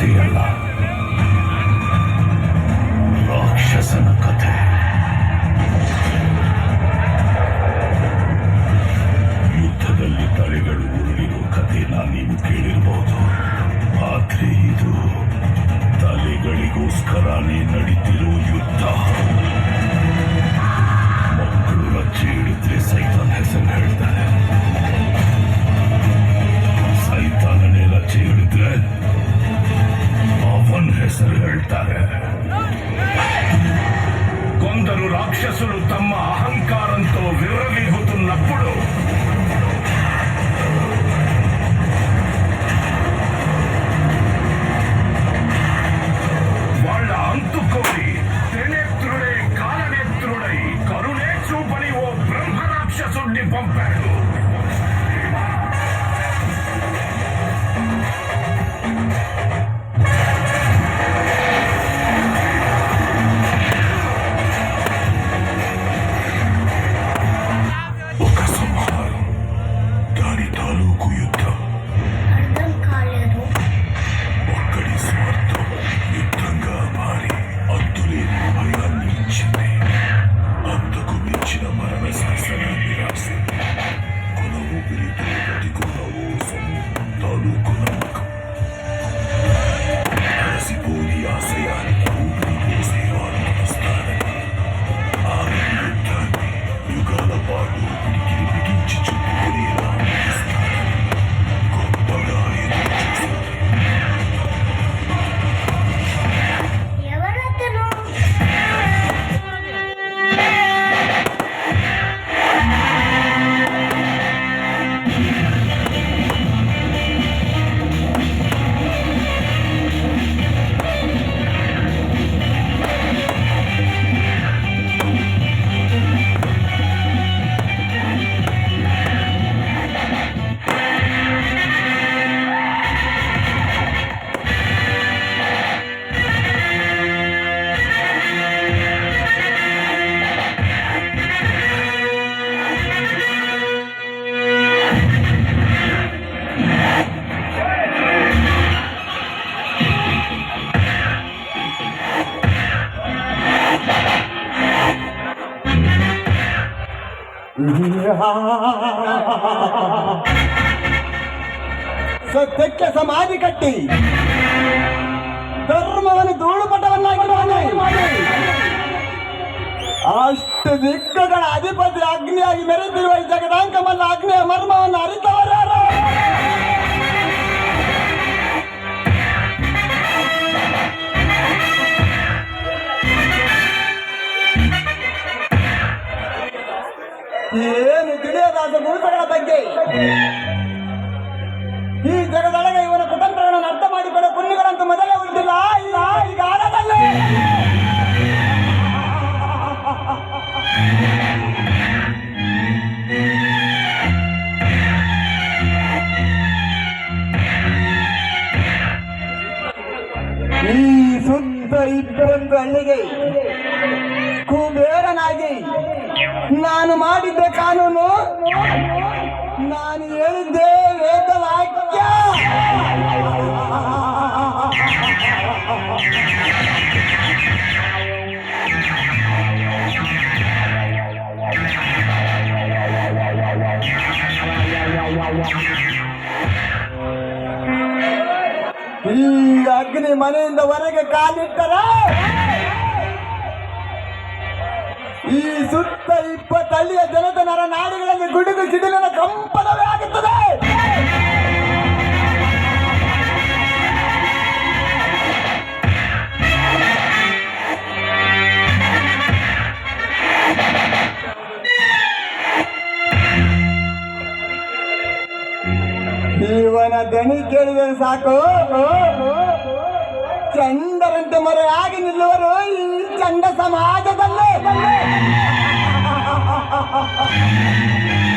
ಕಥೆಯಲ್ಲ. ರಾಕ್ಷಸನ ಕಥೆ. ಯುದ್ಧದಲ್ಲಿ ತಲೆಗಳು ಉರುಳಿರೋ ಕಥೆನ ನೀವು ಕೇಳಿರಬಹುದು ಆದ್ರೆ ಇದು ತಲೆಗಳಿಗೋಸ್ಕರನೇ ನಡೀತಿರೋ ಯುದ್ಧ. ಹೆಸರು ಹೇಳ್ತಾರೆ. ಕೊಂದರು ರಾಕ್ಷಸರು ತಮ್ಮ ಅಹಂಕಾರಂತೋ ವಿವರವಿಗೂ ಸತ್ಯಕ್ಕೆ ಸಮಾಧಿ ಕಟ್ಟಿ ಧರ್ಮವನ್ನು ಧೂಳುಪಟವನ್ನಾಗಿ ಮಾಡಿ ಅಷ್ಟು ದಿಕ್ಕುಗಳ ಅಧಿಪತಿ ಅಗ್ನಿಯಾಗಿ ಮೆರೆದಿರುವ ಈ ಜಗದಾಂಕ ಮಲ್ಲ ಅಗ್ನಿಯ ಮರ್ಮವನ್ನು ಅರಿತವರ್ಯಾರು ಏನು ತಿಳಿಯದಾದ ಗುರುತುಗಳ ಬಗ್ಗೆ ಈ ಜನದೊಳಗೆ ಇವನ ಕುಟುಂಬಗಳನ್ನು ಅರ್ಥ ಮಾಡಿಕೊಳ್ಳೋ ಪುಣ್ಯಗಳಂತೂ ಮೊದಲೇ ಉಂಟಿಲ್ಲ ಇಲ್ಲ ಈ ಕಾಲದಲ್ಲಿ. ಈ ಕುಬೇರನಾಗಿ ನಾನು ಮಾಡಿದ್ದೆ ಕಾನೂನು ನಾನು ಹೇಳಿದ್ದೆ ವೇದ ವಾಕ್ಯ ಈ ಅಗ್ನಿ ಮನೆಯಿಂದ ಹೊರಗೆ ಕಾಲಿಟ್ಟರ ಈ ಸುತ್ತ ಇಪ್ಪತ್ತಳ್ಳಿಯ ಜನದ ನರ ನಾಡಿಗಳಲ್ಲಿ ಗುಡುಗು ಸಿಡಿಲಿನ ಕಂಪನವೇ ಆಗುತ್ತದೆ ಇವನ ದಣಿ ಕೇಳಿದರೆ ಸಾಕು. ಚಂಡರಂತೆ ಮೊರೆಯಾಗಿ ನಿಲ್ಲುವರು ಈ ಚಂಡ ಸಮಾಜದಲ್ಲೇ. oh